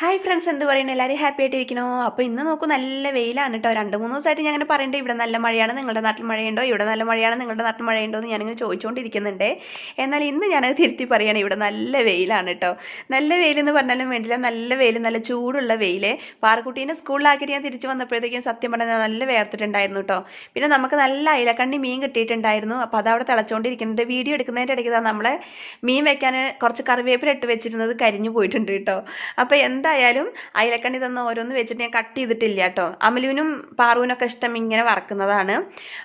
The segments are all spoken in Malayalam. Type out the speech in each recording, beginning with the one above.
ഹായ് ഫ്രണ്ട്സ് എന്ത് പറയുന്നത് എല്ലാവരും ഹാപ്പി ആയിട്ടിരിക്കണോ അപ്പോൾ ഇന്ന് നോക്കൂ നല്ല വെയിലാണ് കേട്ടോ രണ്ട് മൂന്ന് ദിവസമായിട്ട് ഞാൻ അങ്ങനെ പറയണ്ടേ ഇവിടെ നല്ല മഴയാണ് നിങ്ങളുടെ നാട്ടിൽ മഴയുണ്ടോ? ഇവിടെ നല്ല മഴയാണ് നിങ്ങളുടെ നാട്ടിൽ മഴയുണ്ടോ എന്ന് ഞാനിങ്ങനെ ചോദിച്ചുകൊണ്ടിരിക്കുന്നുണ്ട് എന്നാൽ ഇന്ന് ഞാനത് തിരുത്തി പറയുകയാണ് ഇവിടെ നല്ല വെയിലാണ് കേട്ടോ നല്ല വെയിലെന്ന് പറഞ്ഞാലും വേണ്ടില്ല നല്ല വെയിൽ നല്ല ചൂടുള്ള വെയിൽ. പാറക്കുട്ടീനെ സ്കൂളിലാക്കിയിട്ട് ഞാൻ തിരിച്ച് വന്നപ്പോഴത്തേക്കും സത്യം പറഞ്ഞാൽ നല്ല വേർത്തിട്ടുണ്ടായിരുന്നു കേട്ടോ പിന്നെ നമുക്ക് നല്ല അയിലക്കണ്ണി മീൻ കിട്ടിയിട്ടുണ്ടായിരുന്നു. അപ്പോൾ അതവിടെ തിളച്ചുകൊണ്ടിരിക്കുന്നുണ്ട് വീഡിയോ എടുക്കുന്നതിന്റെ ഇടയ്ക്ക് നമ്മളെ മീൻ വെക്കാൻ കുറച്ച് കറിവേപ്പില ഇട്ട് വെച്ചിരുന്നത് കരിഞ്ഞു പോയിട്ടുണ്ട് കേട്ടോ അപ്പോൾ എന്തായാലും അയിലക്കണ്ണി തന്ന ഓരോന്ന് വെച്ചിട്ട് ഞാൻ കട്ട് ചെയ്തിട്ടില്ല കേട്ടോ. അമലുവിനും പാറുവിനൊക്കെ ഇഷ്ടം ഇങ്ങനെ വറക്കുന്നതാണ്.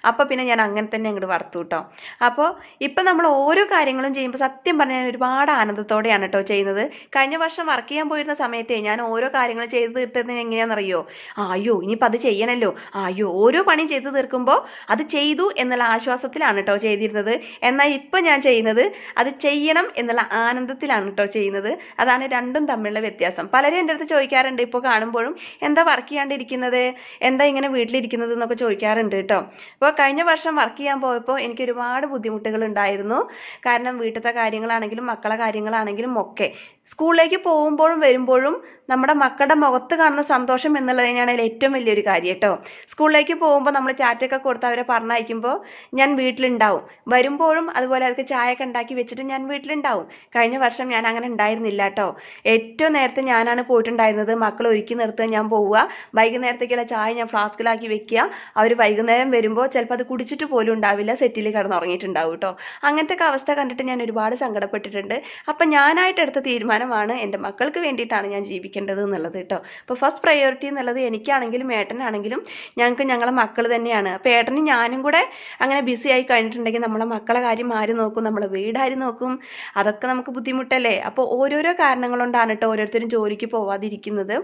അപ്പോൾ പിന്നെ ഞാൻ അങ്ങനെ തന്നെ അങ്ങോട്ട് വറുത്തു കേട്ടോ. അപ്പോൾ ഇപ്പം നമ്മൾ ഓരോ കാര്യങ്ങളും ചെയ്യുമ്പോൾ സത്യം പറഞ്ഞാൽ ഞാൻ ഒരുപാട് ആനന്ദത്തോടെയാണ് കേട്ടോ ചെയ്യുന്നത്. കഴിഞ്ഞ വർഷം വർക്ക് ചെയ്യാൻ പോയിരുന്ന സമയത്തേ ഞാൻ ഓരോ കാര്യങ്ങൾ ചെയ്ത് തീർത്തത് എങ്ങനെയാണെന്നറിയോ? അയ്യോ ഇനിയിപ്പോൾ അത് ചെയ്യണമല്ലോ അയ്യോ ഓരോ പണിയും ചെയ്ത് തീർക്കുമ്പോൾ അത് ചെയ്തു എന്നുള്ള ആശ്വാസത്തിലാണ് കേട്ടോ ചെയ്തിരുന്നത്. എന്നാൽ ഇപ്പം ഞാൻ ചെയ്യുന്നത് അത് ചെയ്യണം എന്നുള്ള ആനന്ദത്തിലാണ് കേട്ടോ ചെയ്യുന്നത്. അതാണ് രണ്ടും തമ്മിലുള്ള വ്യത്യാസം. പലരും എന്റെ അടുത്ത് ചോദിക്കാറുണ്ട്. ഇപ്പോൾ കാണുമ്പോഴും എന്താ വർക്ക് ചെയ്യാണ്ടിരിക്കുന്നത്? എന്താ ഇങ്ങനെ വീട്ടിലിരിക്കുന്നത് എന്നൊക്കെ ചോദിക്കാറുണ്ട് കേട്ടോ അപ്പോൾ കഴിഞ്ഞ വർഷം വർക്ക് ചെയ്യാൻ പോയപ്പോൾ എനിക്ക് ഒരുപാട് ബുദ്ധിമുട്ടുകൾ ഉണ്ടായിരുന്നു. കാരണം വീട്ടിലത്തെ കാര്യങ്ങളാണെങ്കിലും മക്കളെ കാര്യങ്ങളാണെങ്കിലും ഒക്കെ. സ്കൂളിലേക്ക് പോകുമ്പോഴും വരുമ്പോഴും നമ്മുടെ മക്കളുടെ മുഖത്ത് കാണുന്ന സന്തോഷം എന്നുള്ളത് തന്നെയാണ് അതിൽ ഏറ്റവും വലിയൊരു കാര്യം കേട്ടോ. സ്കൂളിലേക്ക് പോകുമ്പോൾ നമ്മൾ ചാറ്റൊക്കെ കൊടുത്ത് അവരെ പറഞ്ഞയക്കുമ്പോൾ ഞാൻ വീട്ടിലുണ്ടാവും. വരുമ്പോഴും അതുപോലെ അവർക്ക് ചായയൊക്കെ ഉണ്ടാക്കി വെച്ചിട്ട് ഞാൻ വീട്ടിലുണ്ടാവും. കഴിഞ്ഞ വർഷം ഞാൻ അങ്ങനെ ഉണ്ടായിരുന്നില്ല കേട്ടോ. ഏറ്റവും നേരത്തെ ഞാനാണ് പോയിട്ടുണ്ടായിരുന്നത്. മക്കൾ ഒരുക്കി നിർത്തുക ഞാൻ പോവുക. വൈകുന്നേരത്തേക്കുള്ള ചായ ഞാൻ ഫ്ലാസ്കിലാക്കി വെക്കുക. അവർ വൈകുന്നേരം വരുമ്പോൾ ചിലപ്പോൾ അത് കുടിച്ചിട്ട് പോലും ഉണ്ടാവില്ല. സെറ്റിൽ കിടന്നുറങ്ങിയിട്ടുണ്ടാവും കേട്ടോ. അങ്ങനത്തെ അവസ്ഥ കണ്ടിട്ട് ഞാൻ ഒരുപാട് സങ്കടപ്പെട്ടിട്ടുണ്ട്. അപ്പം ഞാനായിട്ട് എടുത്ത തീരുമാനമാണ് എന്റെ മക്കൾക്ക് വേണ്ടിയിട്ടാണ് ഞാൻ ജീവിക്കേണ്ടത് എന്നുള്ളത് കേട്ടോ. അപ്പോൾ ഫസ്റ്റ് പ്രയോറിറ്റി എന്നുള്ളത് എനിക്കാണെങ്കിലും ഏട്ടനാണെങ്കിലും ഞങ്ങൾക്ക് ഞങ്ങളെ മക്കൾ തന്നെയാണ്. അപ്പോൾ ഏട്ടനും ഞാനും കൂടെ അങ്ങനെ ബിസി ആയി കഴിഞ്ഞിട്ടുണ്ടെങ്കിൽ നമ്മളെ മക്കളെ കാര്യം ആര് നോക്കും? നമ്മളെ വീട് ആര് നോക്കും? അതൊക്കെ നമുക്ക് ബുദ്ധിമുട്ടല്ലേ? അപ്പോൾ ഓരോരോ കാരണങ്ങൾ കൊണ്ടാണ് കേട്ടോ ഓരോരുത്തരും ജോലിക്ക് പോവാതിരിക്കുന്നത്.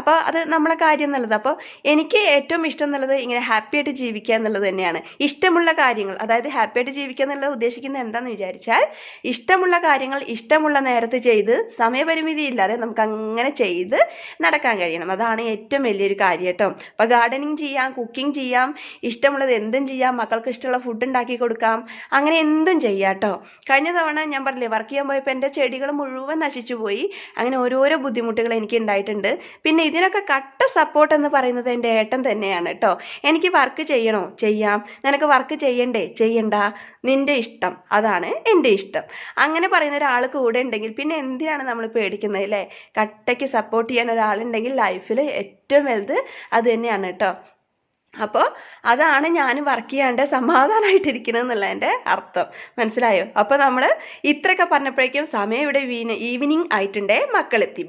അപ്പോൾ അത് നമ്മളെ കാര്യം എന്നുള്ളത്. അപ്പോൾ എനിക്ക് ഏറ്റവും ഇഷ്ടം എന്നുള്ളത് ഇങ്ങനെ ഹാപ്പി ആയിട്ട് ജീവിക്കുക എന്നുള്ളത് തന്നെയാണ്. ഇഷ്ടമുള്ള കാര്യങ്ങൾ അതായത് ഹാപ്പി ആയിട്ട് ജീവിക്കുക എന്നുള്ളത് ഉദ്ദേശിക്കുന്നത് എന്താണെന്ന് വിചാരിച്ചാൽ ഇഷ്ടമുള്ള കാര്യങ്ങൾ ഇഷ്ടമുള്ള നേരത്ത് ചെയ്ത് സമയപരിമിതി ഇല്ലാതെ നമുക്ക് അങ്ങനെ ചെയ്ത് നടക്കാൻ കഴിയണം. അതാണ് ഏറ്റവും വലിയൊരു കാര്യം കേട്ടോ. അപ്പോൾ ഗാർഡനിങ് ചെയ്യാം കുക്കിംഗ് ചെയ്യാം ഇഷ്ടമുള്ളത് എന്തും ചെയ്യാം മക്കൾക്ക് ഇഷ്ടമുള്ള ഫുഡ് ഉണ്ടാക്കി കൊടുക്കാം അങ്ങനെ എന്തും ചെയ്യാം കേട്ടോ. കഴിഞ്ഞ തവണ ഞാൻ പറഞ്ഞില്ലേ വർക്ക് ചെയ്യാൻ പോയപ്പോൾ എന്റെ ചെടികൾ മുഴുവൻ നശിച്ചു പോയി. അങ്ങനെ ഓരോരോ ബുദ്ധിമുട്ടുകൾ എനിക്ക് ഉണ്ടായിട്ടുണ്ട്. പിന്നെ ഇതിനൊക്കെ കട്ട സപ്പോർട്ട് എന്ന് പറയുന്നത് എന്റെ ഏട്ടൻ തന്നെയാണ് കേട്ടോ. എനിക്ക് വർക്ക് ചെയ്യണോ? ചെയ്യാം. നിനക്ക് വർക്ക് ചെയ്യണ്ടേ? ചെയ്യണ്ട. നിന്റെ ഇഷ്ടം. അതാണ് എന്റെ ഇഷ്ടം. അങ്ങനെ പറയുന്ന ഒരാൾ കൂടെ ഉണ്ടെങ്കിൽ പിന്നെ എന്തിനാണ് നമ്മൾ പേടിക്കുന്നത് അല്ലേ കട്ടയ്ക്ക് സപ്പോർട്ട് ചെയ്യാൻ ഒരാളുണ്ടെങ്കിൽ ലൈഫിൽ ഏറ്റവും വലുത് അത് തന്നെയാണ് കേട്ടോ അപ്പോൾ അതാണ് ഞാൻ വർക്ക് ചെയ്യാണ്ട് സമാധാനമായിട്ടിരിക്കുന്നത് എന്നുള്ളതിന്റെ അർത്ഥം. മനസ്സിലായോ? അപ്പോൾ നമ്മൾ ഇത്രയൊക്കെ പറഞ്ഞപ്പോഴേക്കും സമയം ഇവിടെ ഈവനിങ് ആയിട്ടുണ്ടേ മക്കളെത്തി.